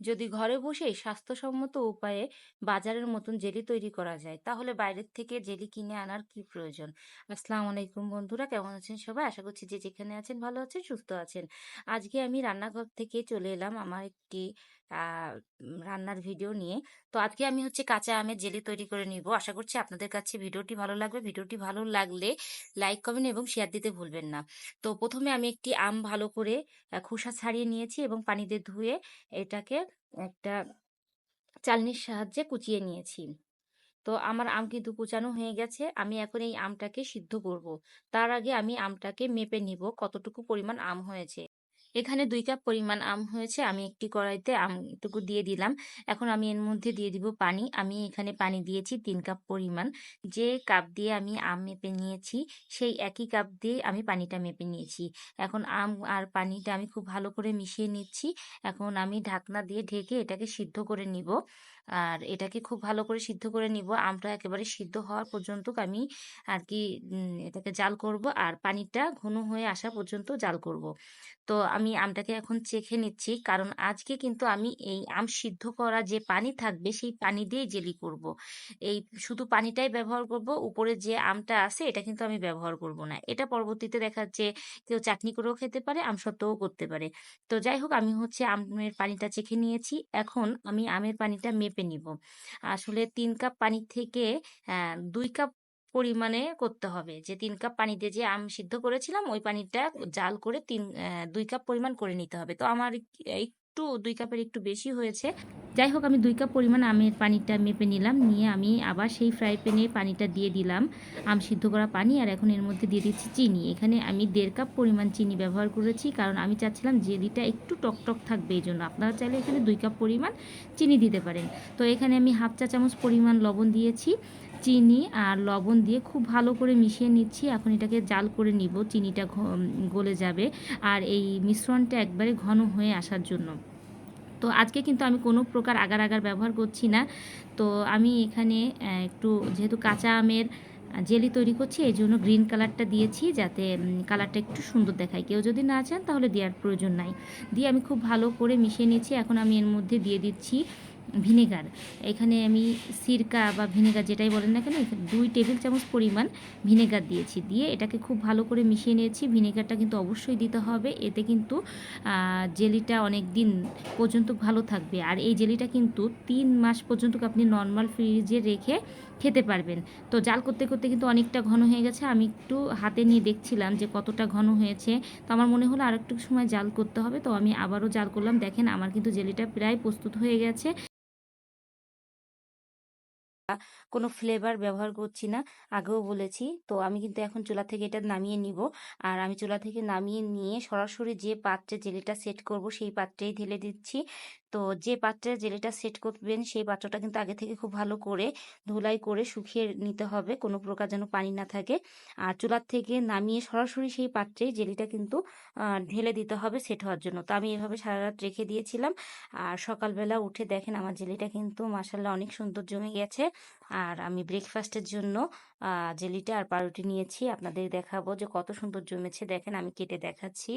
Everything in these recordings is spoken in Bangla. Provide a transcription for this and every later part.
যদি ঘরে বসেই স্বাস্থ্যসম্মত উপায়ে বাজারের মতন জেলি তৈরি করা যায়, তাহলে বাইরের থেকে জেলি কিনে আনার কি প্রয়োজন? আসসালামু আলাইকুম বন্ধুরা, কেমন আছেন সবাই? আশা করছি যে যেখানে আছেন ভালো আছেন, সুস্থ আছেন। আজকে আমি রান্নাঘর থেকে চলে এলাম আমার একটি রান্নার ভিডিও নিয়ে। তো আজকে আমি হচ্ছে কাঁচা আমের জেলি তৈরি করে নিব। আশা করছি আপনাদের কাছে ভিডিওটি ভালো লাগবে। ভিডিওটি ভালো লাগলে লাইক, কমেন্ট এবং শেয়ার দিতে ভুলবেন না। তো প্রথমে আমি একটি আম ভালো করে খোসা ছাড়িয়ে নিয়েছি এবং পানিতে ধুয়ে এটাকে একটা চালনির সাহায্যে কুচিয়ে নিয়েছি। তো আমার আম কিন্তু কুচানো হয়ে গেছে। আমি এখন এই আমটাকে সিদ্ধ করব। তার আগে আমি আমটাকে মেপে নিব কতটুকু পরিমাণ আম হয়েছে। এখানে দুই কাপ পরিমাণ আম হয়েছে, আমি একটি কড়াইতে আমটুকু দিয়ে দিলাম। এখন আমি এর মধ্যে দিয়ে দিব পানি। আমি এখানে পানি দিয়েছি তিন কাপ পরিমাণ। যে কাপ দিয়ে আমি আম মেপে নিয়েছি, সেই একই কাপ দিয়ে আমি পানিটা মেপে নিয়েছি। এখন আম আর পানিটা আমি খুব ভালো করে মিশিয়ে নিচ্ছি। এখন আমি ঢাকনা দিয়ে ঢেকে এটাকে সিদ্ধ করে নিব। আর এটাকে খুব ভালো করে সিদ্ধ করে নিব। আমটা একেবারে সিদ্ধ হওয়ার পর্যন্ত আমি আর কি এটাকে জাল করব। আর পানিটা ঘন হয়ে আসা পর্যন্ত জাল করব। তো আমি আমটাকে এখন চেখে নিচ্ছি। কারণ আজকে কিন্তু আমি এই আম সিদ্ধ করা যে পানি থাকবে, সেই পানি দিয়েই জেলি করব। এই শুধু পানিটাই ব্যবহার করব, উপরে যে আমটা আছে, এটা কিন্তু আমি ব্যবহার করব না। এটা পরবর্তীতে দেখা যাচ্ছে কেউ চাটনি করেও খেতে পারে আমসত্ত্বও করতে পারে। তো যাই হোক, আমি হচ্ছে আমের পানিটা চেখে নিয়েছি। এখন আমি আমের পানিটা মেপে নিব। আসলে তিন কাপ পানি থেকে দুই কাপ পরিমাণে করতে হবে। যে তিন কাপ পানিতে যে আম সিদ্ধ করেছিলাম, ওই পানিটা জাল করে তিন দুই কাপ পরিমাণ করে নিতে হবে। তো আমার একটু, দুই কাপের একটু বেশি হয়েছে। যাই হোক, আমি দুই কাপ পরিমাণ আমের পানিটা মেপে নিলাম। নিয়ে আমি আবার সেই ফ্রাই প্যানে পানিটা দিয়ে দিলাম, আম সিদ্ধ করা পানি। আর এখন এর মধ্যে দিয়ে দিচ্ছি চিনি। এখানে আমি দেড় কাপ পরিমাণ চিনি ব্যবহার করেছি, কারণ আমি চাচ্ছিলাম জেলিটা একটু টক টক থাকবে এই জন্য। আপনারা চাইলে এখানে দুই কাপ পরিমাণ চিনি দিতে পারেন। তো এখানে আমি হাফ চা চামচ পরিমাণ লবণ দিয়েছি। চিনি আর লবণ দিয়ে খুব ভালো করে মিশিয়ে নিচ্ছি। এখন এটাকে জাল করে নিব, চিনিটা গলে যাবে। আর এই মিশ্রণটা একবারে ঘন হয়ে আসার জন্য। তো আজকে কিন্তু আমি কোনো প্রকার আগার আগার ব্যবহার করছি না। তো আমি এখানে একটু যেহেতু কাঁচা আমের জেলি তৈরি করছি, এই জন্য গ্রিন কালারটা দিয়েছি যাতে কালারটা একটু সুন্দর দেখায়। কেউ যদি না চান তাহলে দেওয়ার প্রয়োজন নাই। দিয়ে আমি খুব ভালো করে মিশিয়ে নিয়েছি এখন আমি এর মধ্যে দিয়ে দিচ্ছি ভিনেগার। এখানে আমি সিরকা বা ভিনেগার যেটাই বলেন না কেন দুই টেবিল চামচ পরিমাণ ভিনেগার দিয়েছি। দিয়ে এটাকে খুব ভালো করে মিশিয়ে নিয়েছি। ভিনেগারটা কিন্তু অবশ্যই দিতে হবে। এতে কিন্তু জেলিটা অনেক দিন পর্যন্ত ভালো থাকবে। আর এই জেলিটা কিন্তু তিন মাস পর্যন্ত আপনি নর্মাল ফ্রিজে রেখে খেতে পারবেন। তো জাল করতে করতে কিন্তু অনেকটা ঘন হয়ে গেছে। আমি একটু হাতে নিয়ে দেখছিলাম যে কতটা ঘন হয়েছে। তো আমার মনে হলো আর একটু সময় জাল করতে হবে। তো আমি আবারও জাল করলাম। দেখেন আমার কিন্তু জেলিটা প্রায় প্রস্তুত হয়ে গেছে। কোনো ফ্লেভার ব্যবহার করছি না। আগেও বলেছি, তো আমি কিন্তু এখন চুলা থেকে এটা নামিয়ে নিব। আর আমি চুলা থেকে নামিয়ে নিয়ে সরাসরি যে পাত্রে জেলিটা সেট করব, সেই পাত্রেই ঢেলে দিচ্ছি। তো যে পাত্রে জেলিটা সেট করবেন, সেই পাত্রটা কিন্তু আগে থেকে খুব ভালো করে ধুলাই করে শুকিয়ে নিতে হবে। কোনো প্রকার যেন পানি না থাকে। আর চুলার থেকে নামিয়ে সরাসরি সেই পাত্রে জেলিটা কিন্তু ঢেলে দিতে হবে সেট হওয়ার জন্য। তো আমি এভাবে সারা রাত রেখে দিয়েছিলাম। আর সকালবেলা উঠে দেখেন আমার জেলিটা কিন্তু মাসাল্লাহ অনেক সুন্দর জমে গেছে। আর আমি ব্রেকফাস্টের জন্য জেলিটা আর পাউরুটি নিয়েছি। আপনাদের দেখাবো যে কত সুন্দর জমেছে। দেখেন আমি কেটে দেখাচ্ছি।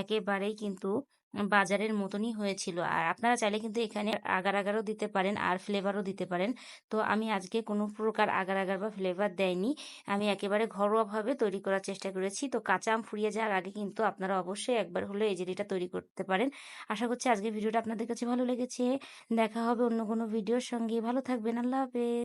একেবারেই কিন্তু বাজারের মতনই হয়েছিল। আর আপনারা চাইলে কিন্তু এখানে আগার আগারও দিতে পারেন আর ফ্লেভারও দিতে পারেন। তো আমি আজকে কোনো প্রকার আগার আগার বা ফ্লেভার দেয়নি। আমি একেবারে ঘরোয়াভাবে তৈরি করার চেষ্টা করেছি। তো কাঁচা আম ফুরিয়ে যাওয়ার আগে কিন্তু আপনারা অবশ্যই একবার হলে এই জেলিটা তৈরি করতে পারেন। আশা করছি আজকের ভিডিওটা আপনাদের কাছে ভালো লেগেছে। দেখা হবে অন্য কোনো ভিডিওর সঙ্গে। ভালো থাকবেন। আল্লাহ হাফেজ।